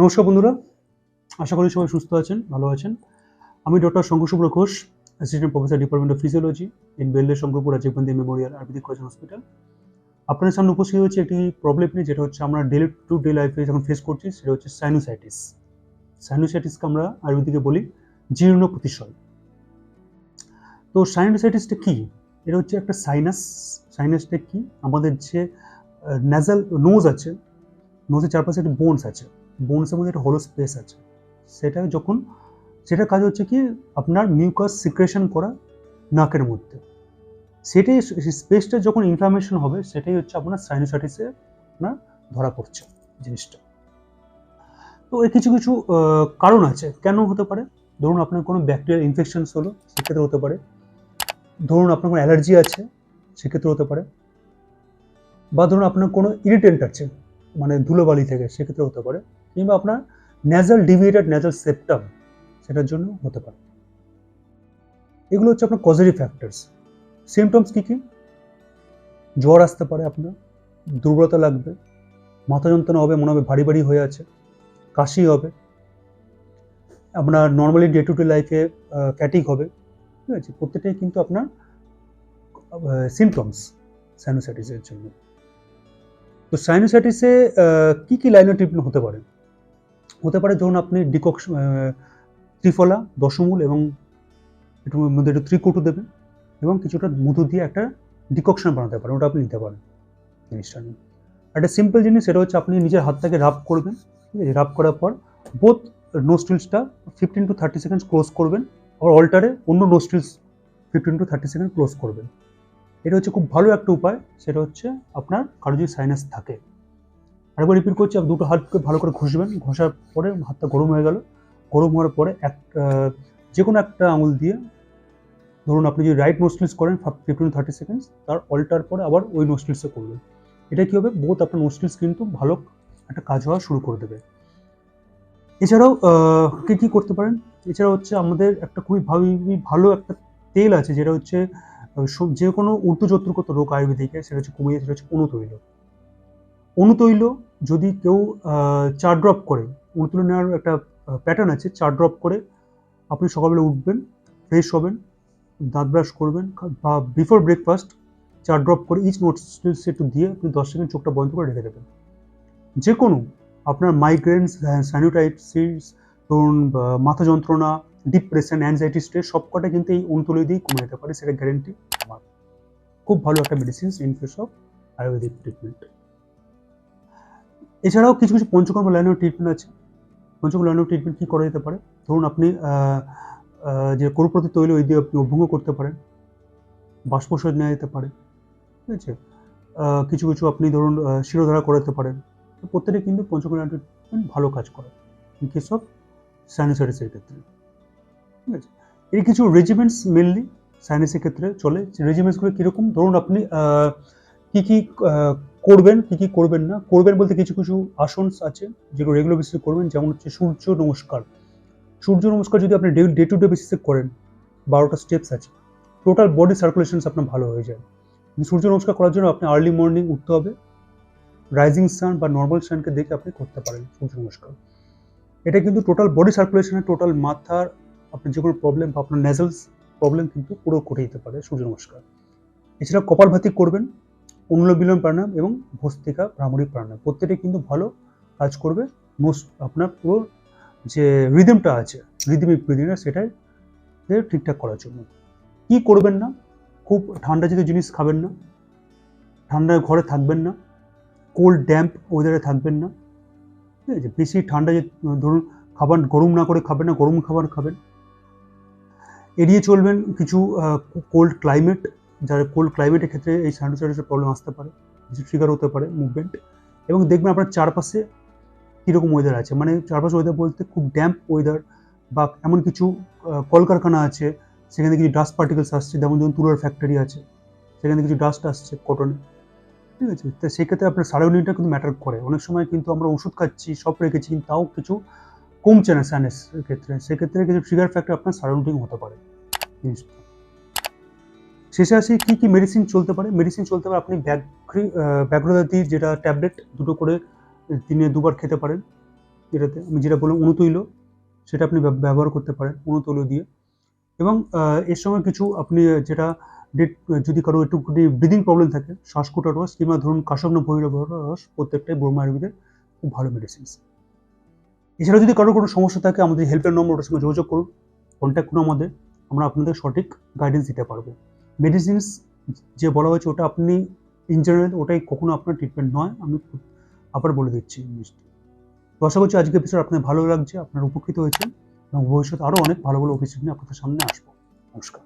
নমস্কার বন্ধুরা, আশা করি সবাই সুস্থ আছেন, ভালো আছেন। আমি doctor Shankarshubhra Ghosh assistant professor department of physiology in বেল্লে Shankarpur Rajiv Gandhi memorial ayurvedic college hospital আপনাদের সামনে উপস্থিত হচ্ছে একটি প্রবলেম নিয়ে, যেটা হচ্ছে আমরা ডেলি টু ডে লাইফে যখন ফেস করছি, সেটা হচ্ছে সাইনোসাইটিস সাইনোসাইটিসকে আমরা আয়ুর্বেদিকে বলি জীর্ণ প্রতিশয়। তো সাইনোসাইটিসটা কী? এটা হচ্ছে একটা সাইনাস সাইনাসটা কি? আমাদের যে ন্যাজাল নোজ আছে নোজের চারপাশে একটা বোনস আছে। বোনসের মধ্যে একটা হলো স্পেস আছে। সেটা যখন সেটা কাজ হচ্ছে কি, আপনার মিউকাস সিক্রেশন করা নাকের মধ্যে। সেটাই স্পেসটা যখন ইনফ্লামেশন হবে, সেটাই হচ্ছে আপনার সাইনোসাইটিসে আপনার ধরা পড়ছে জিনিসটা। তো এর কিছু কিছু কারণ আছে। কেন হতে পারে? ধরুন আপনার কোনো ব্যাকটেরিয়াল ইনফেকশনস হলো, সেক্ষেত্রে হতে পারে। ধরুন আপনার কোনো অ্যালার্জি আছে, সেক্ষেত্রে হতে পারে। বা ধরুন আপনার কোনো ইরিটেন্ট আছে মানে ধুলোবালি থেকে, সেক্ষেত্রে হতে পারে। কিংবা আপনার ন্যাজাল ডিভিয়েটেড ন্যাজাল সেপ্টাম সেটার জন্য হতে পারে। এগুলো হচ্ছে আপনার কজেটিভ ফ্যাক্টরস সিমটমস কী কী? জ্বর আসতে পারে আপনার, দুর্বলতা লাগবে, মাথা যন্ত্রণা হবে, মনে হবে ভারী ভারী হয়ে আছে, কাশি হবে, আপনার নর্মালি ডে টু ডে লাইফে ফ্যাটিক হবে, ঠিক আছে? প্রত্যেকটাই কিন্তু আপনার সিমটমস সাইনোসাইটিসের জন্য। তো সাইনোসাইটিসে কী কী লাইনের ট্রিটমেন্ট হতে পারে? হতে পারে ধরুন আপনি ডিকক্স ত্রিফলা, দশমূল এবং একটু মধ্যে একটু ত্রিকটু দেবেন এবং কিছুটা মধু দিয়ে একটা ডিককশন বানাতে পারেন, ওটা আপনি নিতে পারেন জিনিসটা নিয়ে। একটা সিম্পল জিনিস, সেটা হচ্ছে আপনি নিজের হাতটাকে রাব করবেন, ঠিক আছে? রাব করার পর both নোস্ট্রিলসটা fifteen to thirty seconds close করবেন, আবার অল্টারে অন্য nostrils fifteen to thirty second close করবেন। এটা হচ্ছে খুব ভালো একটা উপায়, সেটা হচ্ছে আপনার কারও যদি সাইনাস থাকে। আরেকবার রিপিট করছি, আপনি দুটো হাতকে ভালো করে ঘষবেন। ঘষার পরে হাতটা গরম হয়ে গেল। গরম হওয়ার পরে এক যে কোনো একটা আঙুল দিয়ে ধরুন আপনি যদি রাইট নোস্ট্রিলস করেন ফিফটিন থার্টি সেকেন্ডস তার অল্টার পরে আবার ওই নোস্ট্রিলসে করবেন। এটা কী হবে? বোধ আপনার নোস্ট্রিলস কিন্তু ভালো একটা কাজ হওয়া শুরু করে দেবে। এছাড়াও কী কী করতে পারেন? এছাড়া হচ্ছে আমাদের একটা খুবই ভালো ভালো একটা তেল আছে, যেটা হচ্ছে যে কোনো ঊর্ধ্বজত্রগত রোগ আয়ুর্বেদিকে, সেটা হচ্ছে কমিয়ে, সেটা হচ্ছে অনুতৈল অনুতৈল যদি কেউ চার ড্রপ করে, অনুতৈল নেওয়ার একটা প্যাটার্ন আছে, চার ড্রপ করে আপনি সকালবেলা উঠবেন ফ্রেশ হবেন, দাঁত ব্রাশ করবেন বা বিফোর ব্রেকফাস্ট চার ড্রপ করে ইচ নোটস একটু দিয়ে আপনি দশ সেকেন্ড চোখটা বন্ধ করে রেখে দেবেন। যে কোনো আপনার মাইগ্রেন স্যানিটাইটিস ধরুন মাথা যন্ত্রণা ডিপ্রেশন অ্যাংজাইটি স্ট্রেস সবকটা কিন্তু এই অনুতলে দিয়েই কমে যেতে পারে, সেটা গ্যারেন্টি আমার। খুব ভালো একটা medicine in case of ayurvedic treatment এছাড়াও কিছু কিছু পঞ্চকর্ম লাইনের ট্রিটমেন্ট আছে। পঞ্চকর্ম লাইনের ট্রিটমেন্ট কী করা যেতে পারে? ধরুন আপনি যে করুপ্রতি তৈল ওই দিয়ে আপনি অভ্যঙ্গ করতে পারেন। বাষ্পশোধ নেওয়া যেতে পারে। ঠিক আছে? কিছু কিছু আপনি ধরুন শিরোধারা করাতে পারেন। প্রত্যেকটা কিন্তু পঞ্চকর্ম ট্রিটমেন্ট ভালো কাজ করে। ইন কেস অফ সাইনোসাইটিসের ক্ষেত্রে। ঠিক আছে? এর কিছু রেজিমেন্টস মেনলি সাইনাসের ক্ষেত্রে চলে। রেজিমেন্টসগুলো কীরকম? ধরুন আপনি কি কি করবেন, কি কি করবেন না? করবেন বলতে কিছু কিছু আসনস আছে যেগুলো রেগুলার বেসিসে করবেন, যেমন হচ্ছে সূর্য নমস্কার। সূর্য নমস্কার যদি আপনি ডে টু ডে বেসিসে করেন, বারোটা স্টেপস আছে। টোটাল বডি সার্কুলেশনস আপনার ভালো হয়ে যায়। সূর্য নমস্কার করার জন্য আপনি আর্লি মর্নিং উঠতে হবে। রাইজিং সান বা নর্মাল সানকে দেখে আপনি করতে পারেন সূর্য নমস্কার। এটা কিন্তু টোটাল বডি সার্কুলেশনে টোটাল মাথার আপনার যে কোনো প্রবলেম বা আপনার নেজালস প্রবলেম কিন্তু পুরো করে দিতে পারে সূর্য নমস্কার। এছাড়া কপালভাতি করবেন। অনুলোম প্রাণায়াম এবং ভস্তিকা ভ্রামরী প্রাণায়াম। প্রত্যেকটাই কিন্তু ভালো কাজ করবে। মোস্ট আপনার পুরো যে রিদমটা আছে রিদমিক ব্রিদিংটা সেটাই ঠিকঠাক করার জন্য। কি করবেন না? খুব ঠান্ডা জাতীয় জিনিস খাবেন না। ঠান্ডা ঘরে থাকবেন না। কোল্ড ড্যাম্প ওয়েদারে থাকবেন না। ঠিক আছে? বেশি ঠান্ডা যে, ধরুন খাবার গরম না করে খাবেন না, গরম খাবার খাবেন। এড়িয়ে চলবেন কিছু কোল্ড ক্লাইমেট যারা কোল্ড ক্লাইমেটের ক্ষেত্রে এই সাইনোসাইটিসের প্রবলেম আসতে পারে, কিছু ট্রিগার হতে পারে মুভমেন্ট এবং দেখবেন আপনার চারপাশে কীরকম ওয়েদার আছে। মানে চারপাশে ওয়েদার বলতে খুব ড্যাম্প ওয়েদার বা এমন কিছু কলকারখানা আছে, সেখানে কিছু ডাস্ট পার্টিকেলস আসছে, যেমন ধরুন তুলার ফ্যাক্টরি আছে, সেখানে কিছু ডাস্ট আসছে কটনে ঠিক আছে? তো সেক্ষেত্রে আপনার সারাউন্ডিংটা কিন্তু ম্যাটার করে। অনেক সময় কিন্তু আমরা ওষুধ খাচ্ছি, সব রেখেছি, কিন্তু তাও কিছু কমছে না সাইনাস ক্ষেত্রে। সেক্ষেত্রে কিছু ট্রিগার ফ্যাক্টর আপনার সারাউন্ডিং হতে পারে। জিনিসটা। শেষে আসি কী কী মেডিসিন চলতে পারে? মেডিসিন চলতে পারে আপনি ব্যাঘ্রি ব্যাঘ্রদাতি যেটা ট্যাবলেট দুটো করে দিনে দুবার খেতে পারেন। যেটাতে আমি যেটা বললাম, অনুতৈল, সেটা আপনি ব্যব- ব্যবহার করতে পারেন, অনুতৈল দিয়ে। এবং এর সঙ্গে কিছু আপনি যেটা ডেট যদি কারও একটু ব্রিদিং প্রবলেম থাকে, শ্বাসকোটার রস কিংবা ধরুন কাশগ্ন ভৈরব রস, প্রত্যেকটাই ব্রহ্মা আয়ুর্বেদের খুব ভালো মেডিসিনস এছাড়া যদি কারোর কোনো সমস্যা থাকে, আমাদের হেল্পের নম্বর ওটার সঙ্গে যোগাযোগ করুন। কন্ট্যাক্ট করুন আমাদের, আমরা আপনাদের সঠিক গাইডেন্স দিতে পারব। মেডিসিনস যে বলা হয়েছে ওটা আপনি ইন জেনারেল ওটাই কখনো আপনার ট্রিটমেন্ট নয়। আমি আবার বলে দিচ্ছি জিনিসটি। তো আশা করছি আজকে এপিসোড আপনার ভালো লাগছে, আপনার উপকৃত হয়েছে এবং ভবিষ্যতে আরও অনেক ভালো ভালো অফিস নিয়ে আপনাদের সামনে আসব। নমস্কার।